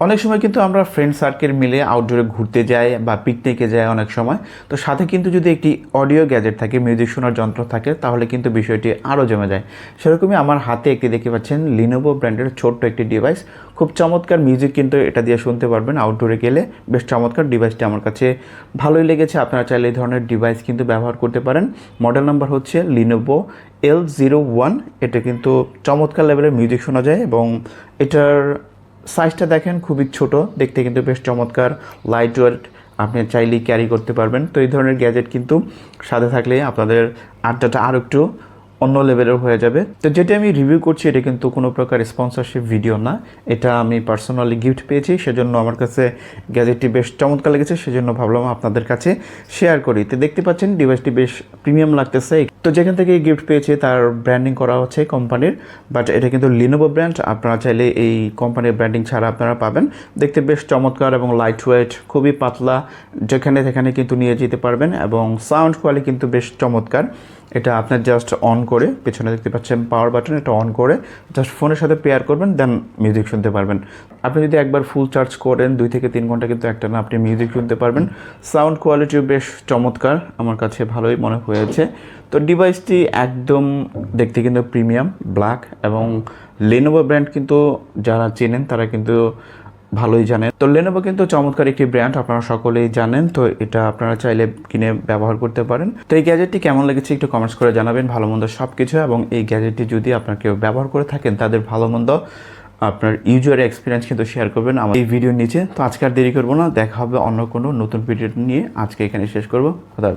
অনেক সময় কিন্তু আমরা ফ্রেন্ড সার্কেল মিলে আউটডোরে ঘুরতে যাই বা পিকনিকে যাই অনেক সময়। তো সাথে কিন্তু যদি একটি অডিও গ্যাজেট থাকে মিউজিক শোনার যন্ত্র থাকে, তাহলে কিন্তু বিষয়টি আরও জমে যায়। সেরকমই আমার হাতে একটি দেখতে পাচ্ছেন লিনোভো ব্র্যান্ডের ছোট্ট একটি ডিভাইস খুব চমৎকার মিউজিক কিন্তু এটা দিয়ে শুনতে পারবেন আউটডোরে গেলে। বেশ চমৎকার ডিভাইসটি আমার কাছে ভালোই লেগেছে। আপনারা চাইলে এই ধরনের ডিভাইস কিন্তু ব্যবহার করতে পারেন। মডেল নাম্বার হচ্ছে লিনোভো এল জিরো ওয়ান এটা কিন্তু চমৎকার লেভেলের মিউজিক শোনা যায় এবং এটার সাইজটা দেখেন, খুবই ছোট। দেখতে কিন্তু বেশ চমৎকার। লাইট ওয়েট আপনি চাইলেই ক্যারি করতে পারবেন। তো এই ধরনের গ্যাজেট কিন্তু সাথে থাকলে আপনাদের আড্ডাটা আরও একটু অন্য লেভেলের হয়ে যাবে। তো যেটা আমি রিভিউ করছি, এটা কিন্তু কোনো প্রকার স্পন্সরশিপ ভিডিও না। এটা আমি পার্সোনালি গিফট পেয়েছি, সেজন্য আমার কাছে গ্যাজেটটি বেশ চমৎকার লেগেছে, সেজন্য ভাবলাম আপনাদের কাছে শেয়ার করি। তো দেখতে পাচ্ছেন ডিভাইসটি বেশ প্রিমিয়াম লাগতেছে। তো যেখান থেকে গিফট পেয়েছে, তার ব্র্যান্ডিং করা হচ্ছে কোম্পানির বাট এটা কিন্তু লিনোভো ব্র্যান্ড আপনারা চাইলে এই কোম্পানির ব্র্যান্ডিং ছাড়া আপনারা পাবেন। দেখতে বেশ চমৎকার এবং লাইট ওয়েট খুবই পাতলা যেখানে সেখানে কিন্তু নিয়ে যেতে পারবেন এবং সাউন্ড কোয়ালিটি কিন্তু বেশ চমৎকার। এটা আপনার জাস্ট অন করে পেছনে দেখতে পাচ্ছেন পাওয়ার বাটন এটা অন করে জাস্ট ফোনের সাথে পেয়ার করবেন দেন মিউজিক শুনতে পারবেন। আপনি যদি একবার ফুল চার্জ করেন, দুই থেকে তিন ঘণ্টা কিন্তু একটা না, আপনি মিউজিক শুনতে পারবেন। সাউন্ড কোয়ালিটিও বেশ চমৎকার, আমার কাছে ভালোই মনে হয়েছে। তো ডিভাইসটি একদম দেখতে কিন্তু প্রিমিয়াম ব্ল্যাক এবং লেনোভো ব্র্যান্ড কিন্তু যারা চেনেন, তারা কিন্তু ভালোই জানেন। তো লেনোভো কিন্তু চমৎকার একটি ব্র্যান্ড আপনারা সকলেই জানেন, তো এটা আপনারা চাইলে কিনে ব্যবহার করতে পারেন। তো এই গ্যাজেটটি কেমন লেগেছে একটু কমেন্টস করে জানাবেন, ভালো মন্দ সব কিছু এবং এই গ্যাজেটটি যদি আপনার কেউ ব্যবহার করে থাকেন, তাদের ভালো মন্দ আপনার ইউজার এক্সপিরিয়েন্স কিন্তু শেয়ার করবেন আমার এই ভিডিওর নিচে। তো আজকে আর দেরি করব না, দেখা হবে অন্য কোনো নতুন ভিডিও নিয়ে। আজকে এখানে শেষ করব। খোদা